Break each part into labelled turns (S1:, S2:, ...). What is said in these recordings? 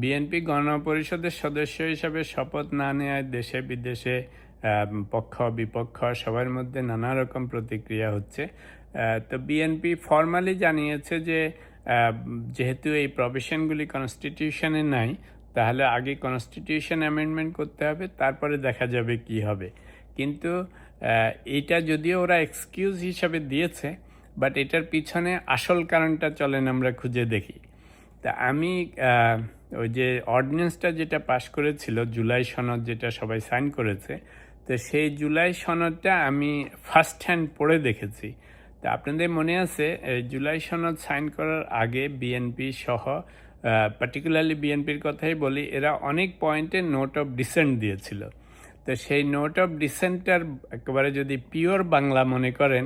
S1: BNP গণপরিষদের সদস্য হিসাবে শপথ না নেওয়ায় দেশে বিদেশে পক্ষ, বিপক্ষ সবার মধ্যে নানা রকম প্রতিক্রিয়া হচ্ছে। তো বিএনপি ফর্মালি জানিয়েছে যে যেহেতু এই প্রভিশনগুলি কনস্টিটিউশনে নাই, তাহলে আগে কনস্টিটিউশন অ্যামেন্ডমেন্ট করতে হবে, তারপরে দেখা যাবে কি হবে। কিন্তু এটা যদিও ওরা এক্সকিউজ হিসাবে দিয়েছে, বাট এটার পিছনে আসল কারণটা চলেন আমরা খুঁজে দেখি। তা আমি ওই যে অর্ডিন্যান্সটা যেটা পাশ করেছিল, জুলাই সনদ যেটা সবাই সাইন করেছে, তো সেই জুলাই সনদটা আমি ফার্স্ট হ্যান্ড পড়ে দেখেছি। তা আপনাদের মনে আছে জুলাই সনদ সাইন করার আগে বিএনপি সহ পার্টিকুলারলি বিএনপির কথাই বলি, এরা অনেক পয়েন্টে নোট অফ ডিসেন্ট দিয়েছিল। তো সেই নোট অফ ডিসেন্টটার একেবারে যদি পিওর বাংলা মনে করেন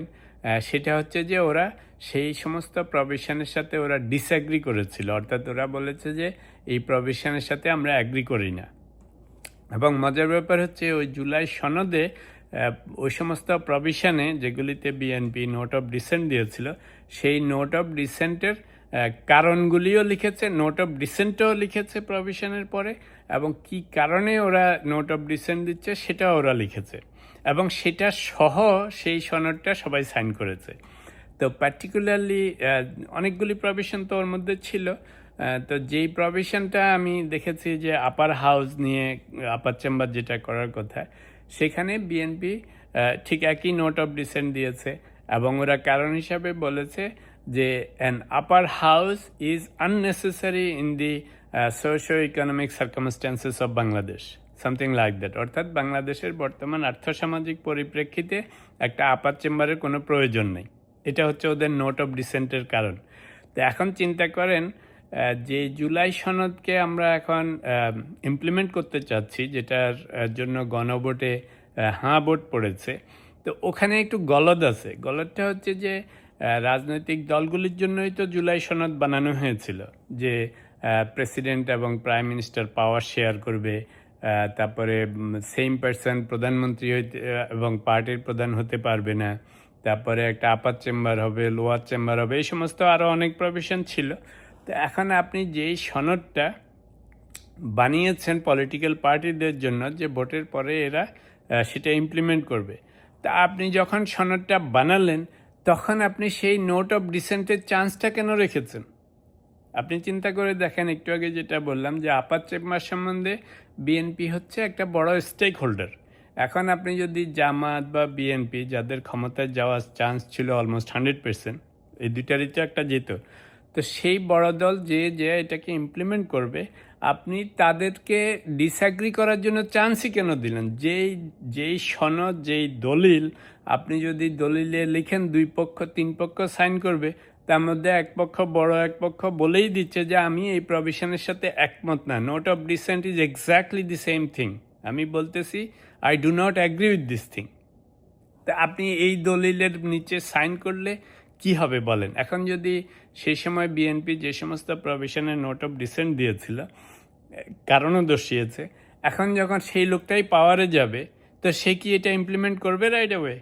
S1: সেটা হচ্ছে যে ওরা সেই সমস্ত প্রভিশনের সাথে ওরা ডিসঅ্যাগ্রি করেছিল। অর্থাৎ ওরা বলেছে যে এই প্রভিশনের সাথে আমরা অ্যাগ্রি করি না। এবং মজার ব্যাপার হচ্ছে ওই জুলাই সনদে ওই সমস্ত প্রভিশনে যেগুলিতে বিএনপি নোট অফ ডিসেন্ট দিয়েছিল, সেই নোট অফ ডিসেন্টের কারণগুলিও লিখেছে নোট অফ ডিসেন্টও লিখেছে প্রভিশনের পরে, এবং কি কারণে ওরা নোট অফ ডিসেন্ট দিচ্ছে সেটাও ওরা লিখেছে। এবং সেটা সহ সেই সনদটা সবাই সাইন করেছে। তো পার্টিকুলারলি অনেকগুলি প্রভিশন তো ওর মধ্যে ছিল। তো যেই প্রভিশনটা আমি দেখেছি যে আপার হাউস নিয়ে আপার চেম্বার যেটা করার কথা, সেখানে বিএনপি ঠিক একই নোট অফ ডিসেন্ট দিয়েছে। এবং ওরা কারণ হিসাবে বলেছে যে an upper house is unnecessary in the socio economic circumstances of Bangladesh something like that অর্থাৎ বাংলাদেশের বর্তমান আর্থসামাজিক পরিপ্রেক্ষিতে একটা আপার চেম্বারের কোনো প্রয়োজন নেই। এটা হচ্ছে ওদের নোট অফ ডিসেন্টের কারণ। তো এখন চিন্তা করেন যে জুলাই সনদকে আমরা এখন ইমপ্লিমেন্ট করতে চাচ্ছি, যেটার জন্য গণভোটে হাঁ ভোট পড়েছে, তো ওখানে একটু গলদ আছে। গলদটা হচ্ছে যে রাজনৈতিক দলগুলির জন্যই তো জুলাই সনদ বানানো হয়েছিল যে প্রেসিডেন্ট এবং প্রাইম মিনিস্টার পাওয়ার শেয়ার করবে তারপরে সেম পার্সন প্রধানমন্ত্রী হইতে এবং পার্টির প্রধান হতে পারবে না, তারপরে একটা আপার চেম্বার হবে, লোয়ার চেম্বার হবে, এই সমস্ত আরও অনেক প্রভিশন ছিল। তো এখন আপনি যেই সনদটা বানিয়েছেন পলিটিক্যাল পার্টিদের জন্য যে ভোটের পরে এরা সেটা ইমপ্লিমেন্ট করবে। তা আপনি যখন সনদটা বানালেন তখন আপনি সেই নোট অফ ডিসেন্টের চান্সটা কেন রেখেছেন? আপনি চিন্তা করে দেখেন, একটু আগে যেটা বললাম যে আপার চেম্বার সম্বন্ধে বিএনপি হচ্ছে একটা বড় স্টেক হোল্ডার এখন আপনি যদি জামাত বা বিএনপি যাদের ক্ষমতায় যাওয়ার চান্স ছিল অলমোস্ট হান্ড্রেড পার্সেন্ট এই দুইটারই তো একটা যেত। তো সেই বড় দল যে যে এটাকে ইমপ্লিমেন্ট করবে আপনি তাদেরকে ডিসঅ্যাগ্রি করার জন্য চান্সই কেন দিলেন? যেই যেই সনদ, যেই দলিল, আপনি যদি দলিলে লিখেন দুই পক্ষ, তিন পক্ষ সাইন করবে, তার মধ্যে এক পক্ষ বড়, এক পক্ষ বলেই দিচ্ছে যে আমি এই প্রভিশনের সাথে একমত না। Note of dissent is exactly the same thing আমি বলতেছি I do not agree with this thing তা আপনি এই দলিলের নিচে সাইন করলে কি হবে বলেন? এখন যদি সেই সময় বিএনপি যে সমস্ত প্রভিশনের নোট অফ ডিসেন্ট দিয়েছিল কারণও দর্শিয়েছে, এখন যখন সেই লোকটাই পাওয়ারে যাবে, তো সে কি এটা ইমপ্লিমেন্ট করবে রাইট অ্যাওয়ে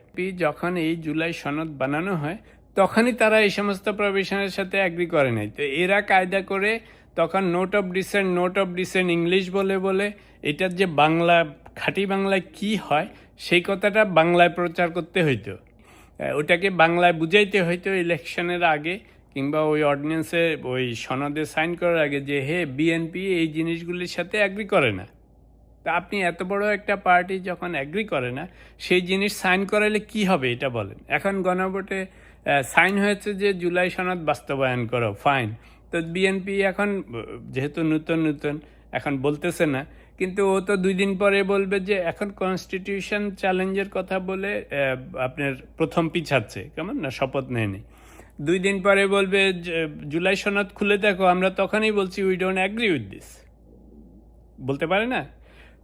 S1: যখন এই জুলাই সনদ বানানো হয়, তখনই তারা এই সমস্ত প্রভিশনের সাথে অ্যাগ্রি করে নাই। তো এরা কায়দা করে তখন note of dissent note of dissent English বলে বলে, এটার যে বাংলা, খাঁটি বাংলায় কি হয়, সেই কথাটা বাংলায় প্রচার করতে হইতো। ওটাকে বাংলায় বুঝাইতে হয়তো ইলেকশনের আগে কিংবা ওই অর্ডিন্যান্সে ওই সনদে সাইন করার আগে যে, হে, বিএনপি এই জিনিসগুলির সাথে অ্যাগ্রি করে না। তা আপনি এত বড় একটা পার্টি যখন অ্যাগ্রি করে না, সেই জিনিস সাইন করালে কি হবে এটা বলেন। এখন গণভোটে সাইন হয়েছে যে, জুলাই সনদ বাস্তবায়ন করো, ফাইন। তো বিএনপি এখন, যেহেতু নতুন নতুন, এখন বলতেছে না কিন্তু ও তো দুই দিন পরে বলবে যে এখন কনস্টিটিউশন চ্যালেঞ্জের কথা বলে আপনার প্রথম পিছাচ্ছে। কেমন? না, শপথ নেয়নি। দুই দিন পরে বলবে জুলাই সনদ খুলে দেখো, আমরা তখনই বলছি we don't agree with this বলতে পারে না?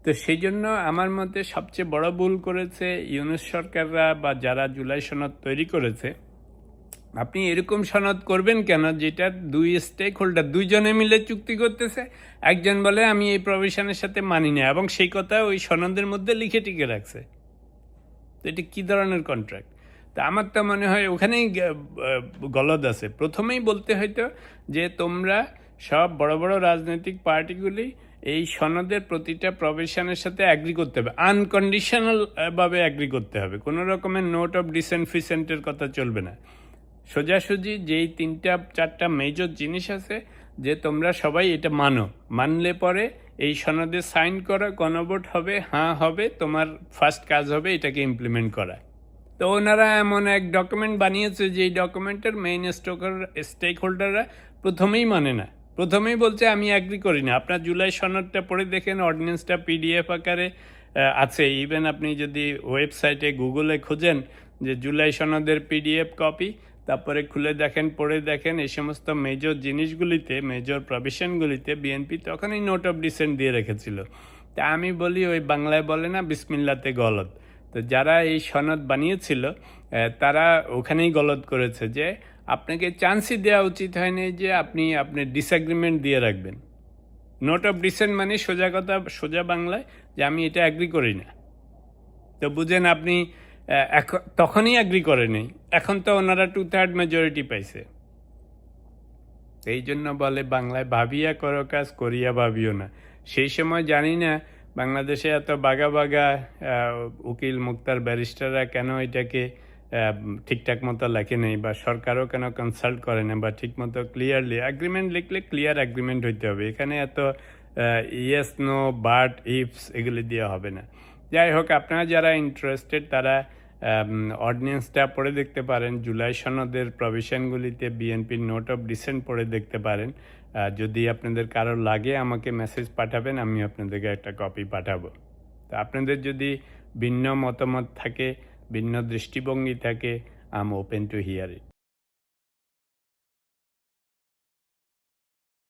S1: তো সেই জন্য আমার মতে সবচেয়ে বড় ভুল করেছে ইউনুস সরকাররা বা যারা জুলাই সনদ তৈরি করেছে আপনি এরকম সনদ করবেন কেন? যেটা দুই স্টেক হোল্ডার দুইজনে মিলে চুক্তি করতেছে, একজন বলে, আমি এই প্রভিশনের সাথে মানি না। এবং সেই কথা ওই সনদের মধ্যে লিখে টিকে রাখছে। তো এটা কী ধরনের কন্ট্রাক্ট তা আমার তো মনে হয় ওখানেই গলদ আছে। প্রথমেই বলতে হয়তো যে, তোমরা সব বড় বড় রাজনৈতিক পার্টিগুলি এই সনদের প্রতিটা প্রভিশনের সাথে অ্যাগ্রি করতে হবে। আনকন্ডিশনালভাবে অ্যাগ্রি করতে হবে। কোনো রকমের নোট অফ ডিসেন্ট ফিসেন্টের কথা চলবে না। সোজাসুজি যেই তিনটা, চারটা মেজর জিনিস আছে যে তোমরা সবাই এটা মানো। মানলে পরে এই সনদে সাইন করা, গণভোট হবে হ্যাঁ হবে, তোমার ফার্স্ট কাজ হবে এটাকে ইমপ্লিমেন্ট করা। তো ওনারা এমন এক ডকুমেন্ট বানিয়েছে যে এই ডকুমেন্টের মেইন স্টোকার স্টেক হোল্ডাররা প্রথমেই মানে না। প্রথমেই বলছে, আমি অ্যাগ্রি করি না। আপনার জুলাই সনদটা পড়ে দেখেন অর্ডিন্যান্সটা পিডিএফ আকারে আছে। ইভেন আপনি যদি ওয়েবসাইটে গুগলে খোঁজেন যে জুলাই সনদের পিডিএফ কপি তারপরে খুলে দেখেন, পড়ে দেখেন, এই সমস্ত মেজর জিনিসগুলিতে মেজর প্রভিশনগুলিতে বিএনপি তখনই নোট অফ ডিসেন্ট দিয়ে রেখেছিল। তা আমি বলি, ওই বাংলায় বলে না, বিসমিল্লাতে গলত। তো যারা এই সনদ বানিয়েছিল তারা ওখানেই গলত করেছে যে, আপনাকে চান্সই দেওয়া উচিত হয়নি যে আপনি আপনি ডিসএগ্রিমেন্ট দিয়ে রাখবেন। নোট অফ ডিসেন্ট মানে সোজা কথা, সোজা বাংলায় যে আমি এটা অ্যাগ্রি করি না। তো বুঝেন আপনি এখন তখনই অ্যাগ্রি করেনি এখন তো ওনারা টু থার্ড মেজরিটি পাইছে। এই জন্য বলে, বাংলায় ভাবিয়া করো কাজ, করিয়া ভাবিও না। সেই সময় জানি না, বাংলাদেশে এত বাগা বাগা উকিল, মুক্তার ব্যারিস্টাররা কেন এটাকে ঠিকঠাক মতো লেখে নেই বা সরকারও কেন কনসাল্ট করে না বা ঠিক মতো ক্লিয়ারলি অ্যাগ্রিমেন্ট লিখলে ক্লিয়ার অ্যাগ্রিমেন্ট হইতে হবে। এখানে এত ইয়েস নো বাট ইফস এগুলি দেওয়া হবে না। যাই হোক, আপনারা যারা ইন্টারেস্টেড তারা অর্ডিন্যান্সটা পড়ে দেখতে পারেন। জুলাই সনদের প্রভিশনগুলিতে বিএনপির নোট অফ ডিসেন্ট পড়ে দেখতে পারেন। যদি আপনাদের কারও লাগে, আমাকে মেসেজ পাঠাবেন আমি আপনাদেরকে একটা কপি পাঠাবো। তো আপনাদের যদি ভিন্ন মতামত থাকে, ভিন্ন দৃষ্টিভঙ্গি থাকে I am open to hear it